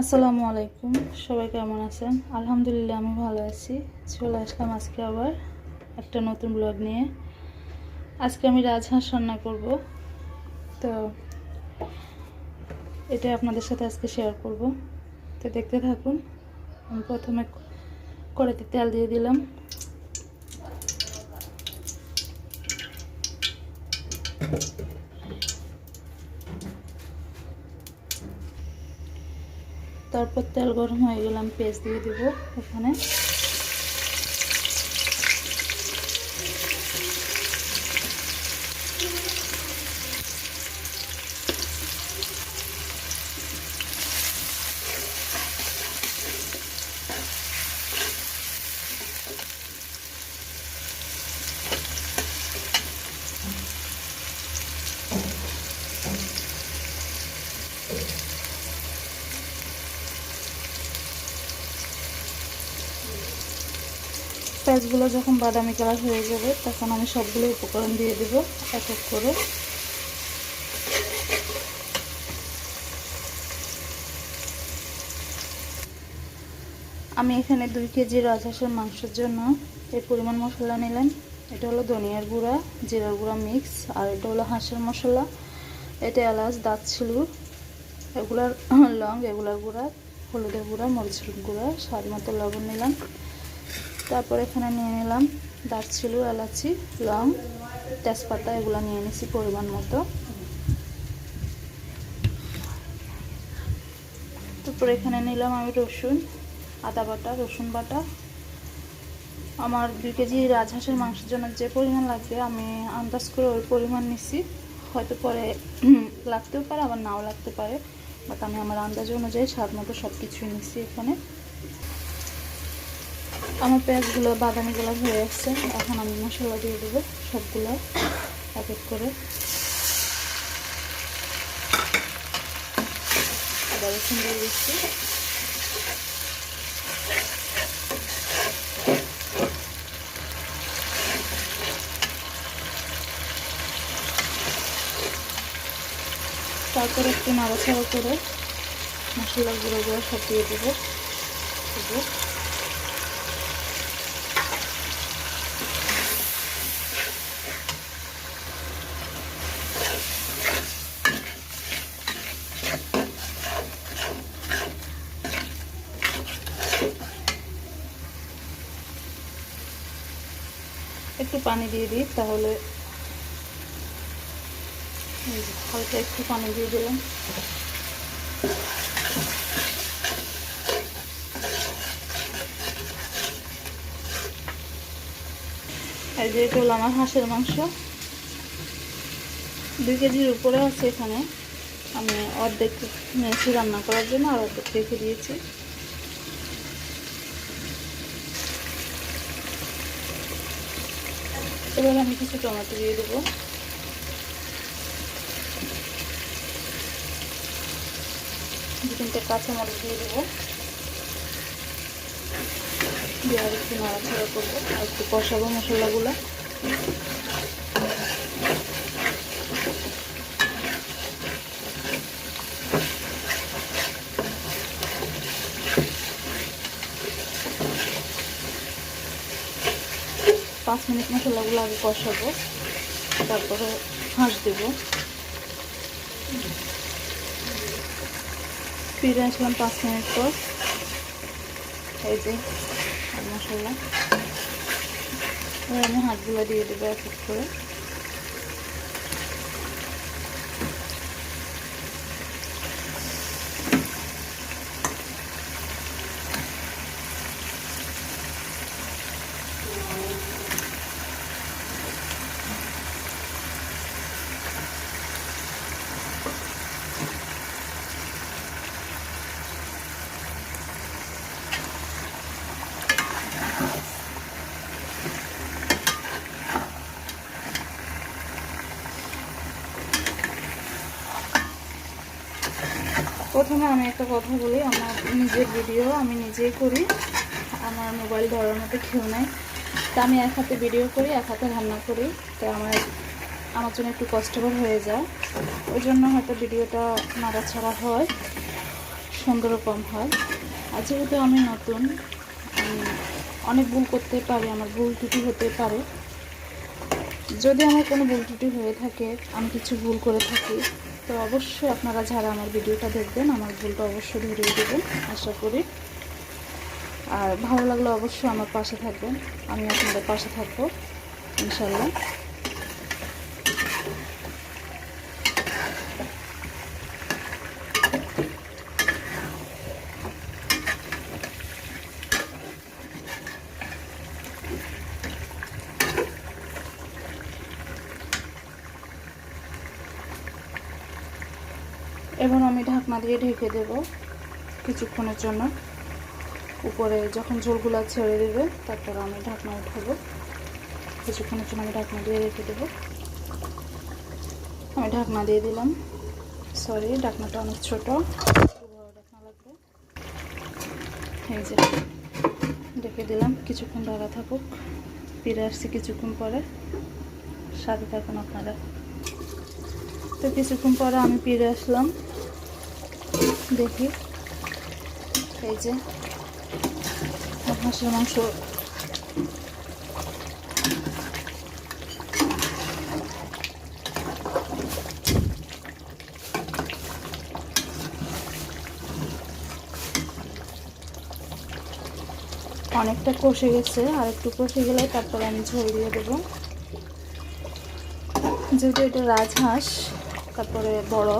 আসসালামু আলাইকুম। সবাই কেমন আছেন? আলহামদুলিল্লাহ, আমি ভালো আছি। চলে আসলাম আজকে আবার একটা নতুন ব্লগ নিয়ে। আজকে আমি রাজহাঁস রান্না করব। তো এটা আপনাদের সাথে আজকে শেয়ার করব। তো দেখতে থাকুন, আমি প্রথমে কড়াইতে তেল দিয়ে দিলাম। তারপর তেল গরম হয়ে গেলাম পেঁয়াজ দিয়ে দিব এখানে পেঁয়াজগুলো যখন বাদামি কালার হয়ে যাবে, তখন আমি সবগুলো উপকরণ দিয়ে দেব, এক এক করে। আমি এখানে দুই কেজি রাজহাঁসের মাংসের জন্য এই পরিমাণ মশলা নিলাম। এটা হলো ধনিয়ার গুঁড়া, জিরার গুঁড়া মিক্স, আর এটা হলো হাঁসের মশলা। এটা এলাচ দাঁতছিলুর এগুলার লং, এগুলার গুঁড়া, হলুদের গুঁড়া, মরিচের গুঁড়া, স্বাদ মতো লবণ নিলাম। তারপর এখানে নিয়ে নিলাম দারচিনি, এলাচি, লং, তেজপাতা, এগুলো নিয়ে নিছি পরিমাণ মতো। তারপর এখানে নিলাম আমি রসুন, আদা বাটা, রসুন বাটা। আমার দুই কেজি রাজহাঁসের মাংসের জন্য যে পরিমাণ লাগবে, আমি আন্দাজ করে ওই পরিমাণ নিছি। হয়তো পরে লাগতেও পারে, আবার নাও লাগতে পারে, বাট আমি আমার আন্দাজ অনুযায়ী স্বাদ মতো সব কিছুই নিছি এখানে। আমার পেঁয়াজগুলো, বাদামিগুলো হয়ে আসছে এখন আমি মশলা দিয়ে দেবো সবগুলো এক এক করে আদা তারপরে একটু নাড়াচাড়া করে মশলা গুঁড়ো গুঁড়ো সব দিয়ে দেবো। পানি দিয়ে দিই, তাহলে হালকা একটু পানি দিয়ে দিলাম। এই যে এটা হলো আমার হাঁসের মাংস। দুই কেজির উপরে আছে এখানে। আমি অর্ধেক নিয়েছি রান্না করার জন্য, আর অর্ধেক রেখে দিয়েছি। এবার আমি কিছু টমেটো দিয়ে দেবো। দু তিনটে কাঁচামরিচ দিয়ে দেবো। দিয়ে আর একটু নাড়াচাড়া করব, আর একটু কষাবো মশলাগুলো। পাঁচ মিনিট মশলাগুলো আগে কষাবো। তারপরে হাঁস দেব। ফিরে আসলাম পাঁচ মিনিট পর। এই যে, মশলা। আমি হাঁসগুলো দিয়ে দেবো এক এক করে। প্রথমে আমি একটা কথা বলি, আমার নিজের ভিডিও আমি নিজেই করি। আমার মোবাইল ধরার মতো কেউ নাই। তা আমি এক হাতে ভিডিও করি, এক হাতে রান্না করি। তো আমার আমার জন্য একটু কষ্টকর হয়ে যায়। ওই জন্য হয়তো ভিডিওটা নাড়াছাড়া হয়, সুন্দরও কম হয়। আর যেহেতু আমি নতুন অনেক ভুল করতে পারি, আমার ভুল ত্রুটি হতে পারে। যদি আমার কোনো ভুল ত্রুটি হয়ে থাকে, আমি কিছু ভুল করে থাকি তো অবশ্যই আপনারা যারা আমার ভিডিওটা দেখবেন, আমার ভুলটা অবশ্যই ধরিয়ে দেবেন, আশা করি। আর ভালো লাগলে অবশ্যই আমার পাশে থাকবেন। আমি আপনাদের পাশে থাকব, ইনশাল্লাহ। এবার আমি ঢাকনা দিয়ে ঢেকে দেব কিছুক্ষণের জন্য। উপরে যখন ঝোলগুলো ছেড়ে দেবে, তারপর আমি ঢাকনা উঠাবো। কিছুক্ষণের জন্য আমি ঢাকনা দিয়ে রেখে দেবো। আমি ঢাকনা দিয়ে দিলাম। সরি ঢাকনাটা অনেক ছোটো। ঢাকনা লাগবে এই যে, ঢেকে দিলাম। কিছুক্ষণ ঢাকা থাকুক। ফিরে আসছি কিছুক্ষণ পরে। সাথে থাকুন আপনারা। তো কিছুক্ষণ পরে আমি ফিরে আসলাম। দেখি। এই যে হাঁসের মাংস। অনেকটা কষে গেছে, আর একটু কষে গেলে তারপর আমি ঝোল দিয়ে দেবো। যেহেতু এটা রাজহাঁস তারপরে বড়।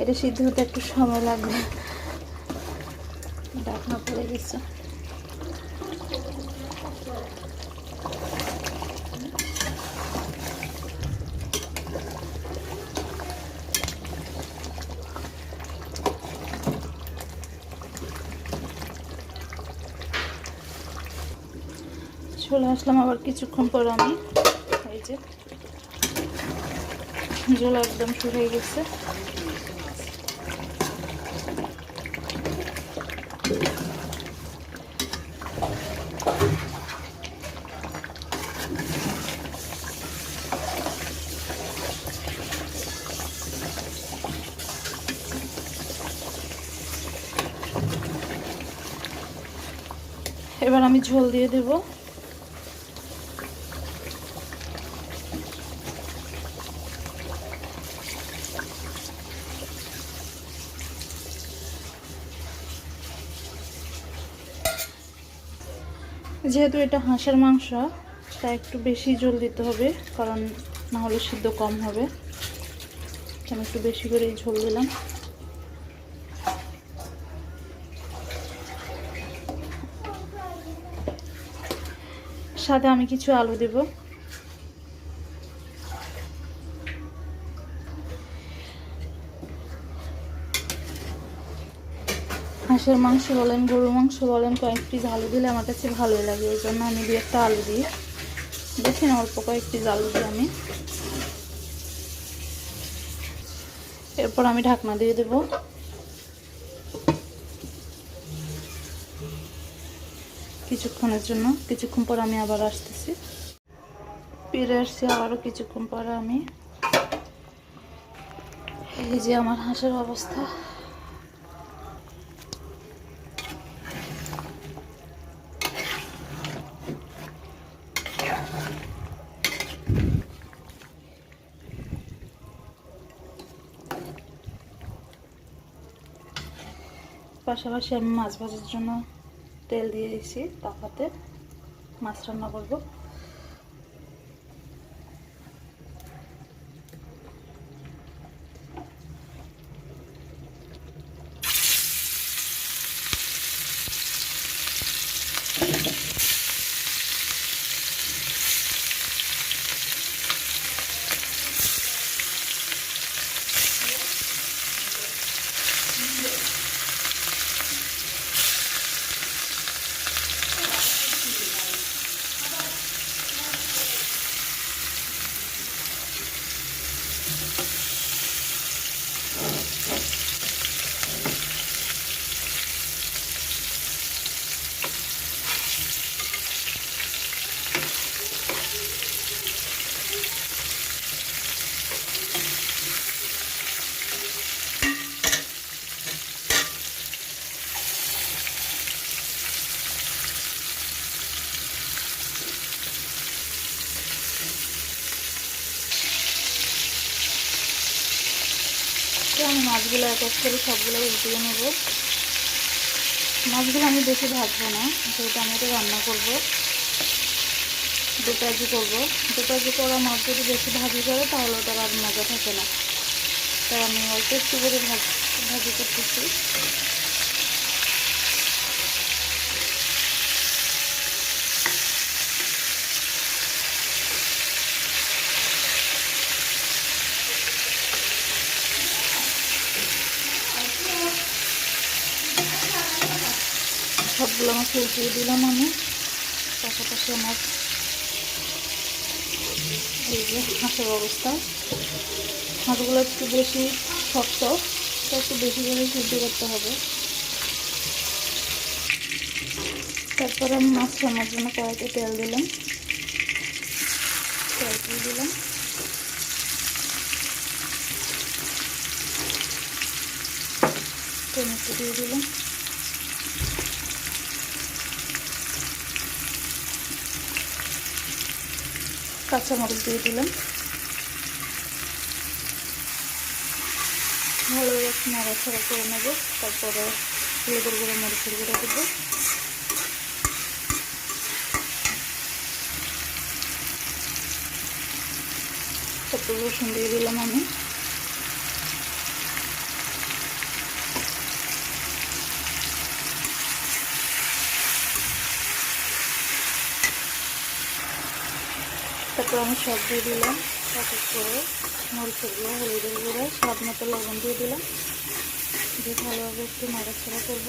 এটা সিদ্ধ হতে একটু সময় লাগবে। ডাকনা পড়ে গেছে। চলে আসলাম আবার কিছুক্ষণ পর আমি। এই যে জল একদম শুকিয়ে গেছে। এবার আমি ঝোল দিয়ে দেব। যেহেতু এটা হাঁসের মাংস, তাই একটু বেশি জল দিতে হবে, কারণ না হলে সিদ্ধ কম হবে। আমি একটু বেশি করেই ঝোল দিলাম। সাথে আমি কিছু আলু দেব। হাঁসের মাংস বলেন, গরুর মাংস বলেন, কয়েক পিস আলু দিলে আমার কাছে ভালোই লাগে। ওই জন্য আমি দিয়ে একটা আলু দিই। দেখেন অল্প কয়েক পিস আলু দিই আমি। এরপর আমি ঢাকনা দিয়ে দেবো। কিছুক্ষণের জন্য। কিছুক্ষণ পর আমি আবার আসতেছি। ফিরে আসছি আবারও কিছুক্ষণ পরে আমি। এই যে আমার হাঁসের অবস্থা। পাশাপাশি আমি মাছ ভাজার জন্য তেল দিয়ে দিয়েছি তাপাতে মাছ রান্না করব। মাছগুলো এক এক করে সবগুলো উঠিয়ে নেব। মাছগুলো আমি বেশি ভাজবো না, যেহেতু আমি এটা রান্না করব। দুপাজি করব। দুপাজি করা মাছ যদি বেশি ভাজি করে, তাহলে ওটা আর মজা থাকে না। তাই আমি অল্প একটু করে ভাজ ভাজি করতেছি সবগুলো আমার উল্টিয়ে দিলাম আমি। পাশাপাশি আমার এই যে হাঁসের অবস্থা। হাঁসগুলো একটু বেশি শক্ত, তো একটু বেশি করে সিদ্ধ করতে হবে। তারপরে আমি মাছ রান্নার জন্য কড়াইতে তেল দিলাম। তেল দিয়ে দিলাম। টমেটো দিয়ে দিলাম। কাঁচামরিচ দিয়ে দিলাম। ভালো নাড়াচাড়া করে নেব, তারপরে হলুদের গুঁড়ো, মরিচের গুঁড়ো দেবো। তারপর রসুন দিয়ে দিলাম আমি। তারপর আমি সব দিয়ে দিলাম। এক এক করে মরিচের গুঁড়ো হলুদের গুঁড়ো, স্বাদ মতো লবণ দিয়ে দিলাম। দিয়ে ভালোভাবে একটু নাড়াচাড়া করব।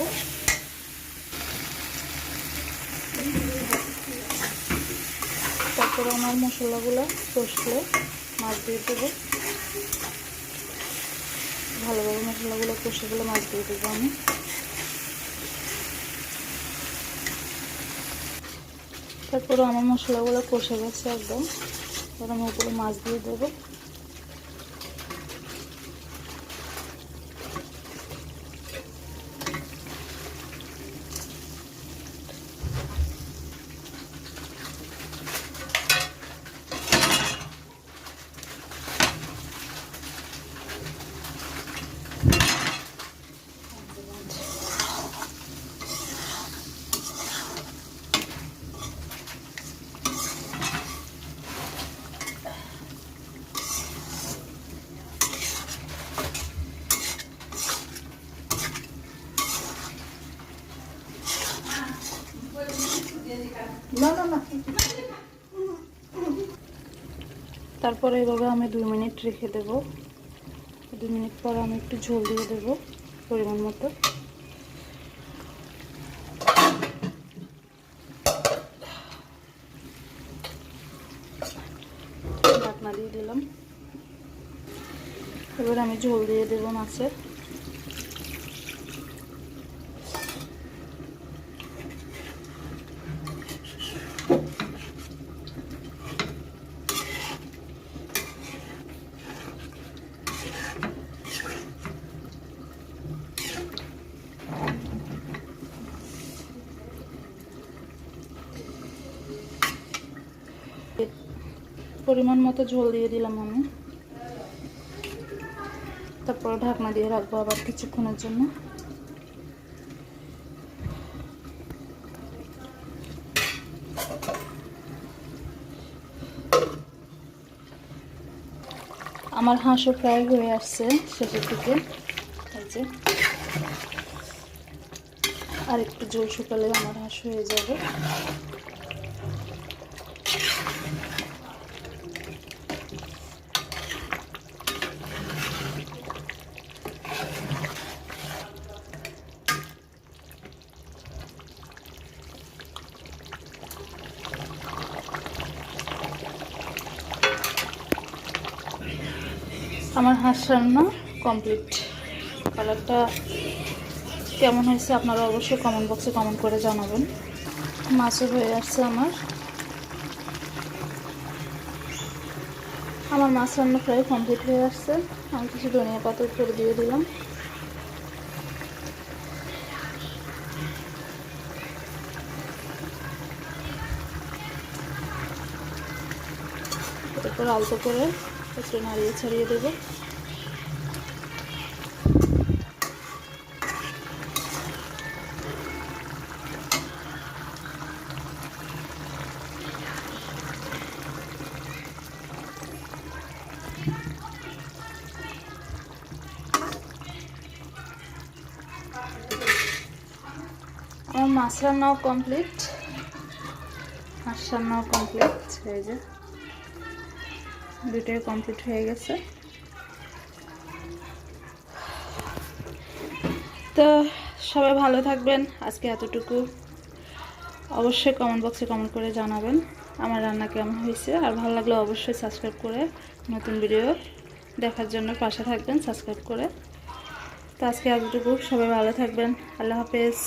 তারপরে আমার মশলাগুলো কষলে মাছ দিয়ে দেবো। ভালোভাবে মশলাগুলো কষে গেলে মাছ দিয়ে দেবো আমি। তারপরে আমার মশলাগুলো কষে গেছে একদম। এবার আমি উপরে মাছ দিয়ে দেবো। না না তারপরে এভাবে আমি দুই মিনিট রেখে দেব। দুই মিনিট পর আমি একটু ঝোল দিয়ে দেবো পরিমাণ মতো। ঢাকনা দিয়ে দিলাম। এবার আমি ঝোল দিয়ে দেবো মাছের। পরিমাণ মতো ঝোল দিয়ে দিলাম আমি। তারপরে ঢাকনা দিয়ে রাখব আবার কিছুক্ষণের জন্য। আমার হাঁসও ফ্রাই হয়ে আসছে শেষের দিকে। আর একটু জল শুকালে আমার হাঁস হয়ে যাবে। আমার হাঁস রান্না কমপ্লিট কালারটা কেমন হয়েছে আপনারা অবশ্যই কমেন্ট বক্সে কমেন্ট করে জানাবেন। মাছও হয়ে আসছে আমার। আমার মাছ রান্না প্রায় কমপ্লিট হয়ে আসছে। আমি কিছু ধনিয়া পাতা করে দিয়ে দিলাম। এরপর আলতো করে একটু নাড়িয়ে ছড়িয়ে দেবো। আমার মাছ রান্নাও কমপ্লিট মাছ রান্নাও কমপ্লিট হয়ে যায় দুটোই কমপ্লিট হয়ে গেছে। তো সবাই ভালো থাকবেন। আজকে এতটুকু। অবশ্যই কমেন্ট বক্সে কমেন্ট করে জানাবেন আমার রান্না কেমন হয়েছে। আর ভালো লাগলে অবশ্যই সাবস্ক্রাইব করে নতুন ভিডিও দেখার জন্য পাশে থাকবেন সাবস্ক্রাইব করে। তো আজকে এতটুকু। সবাই ভালো থাকবেন। আল্লাহ হাফেজ।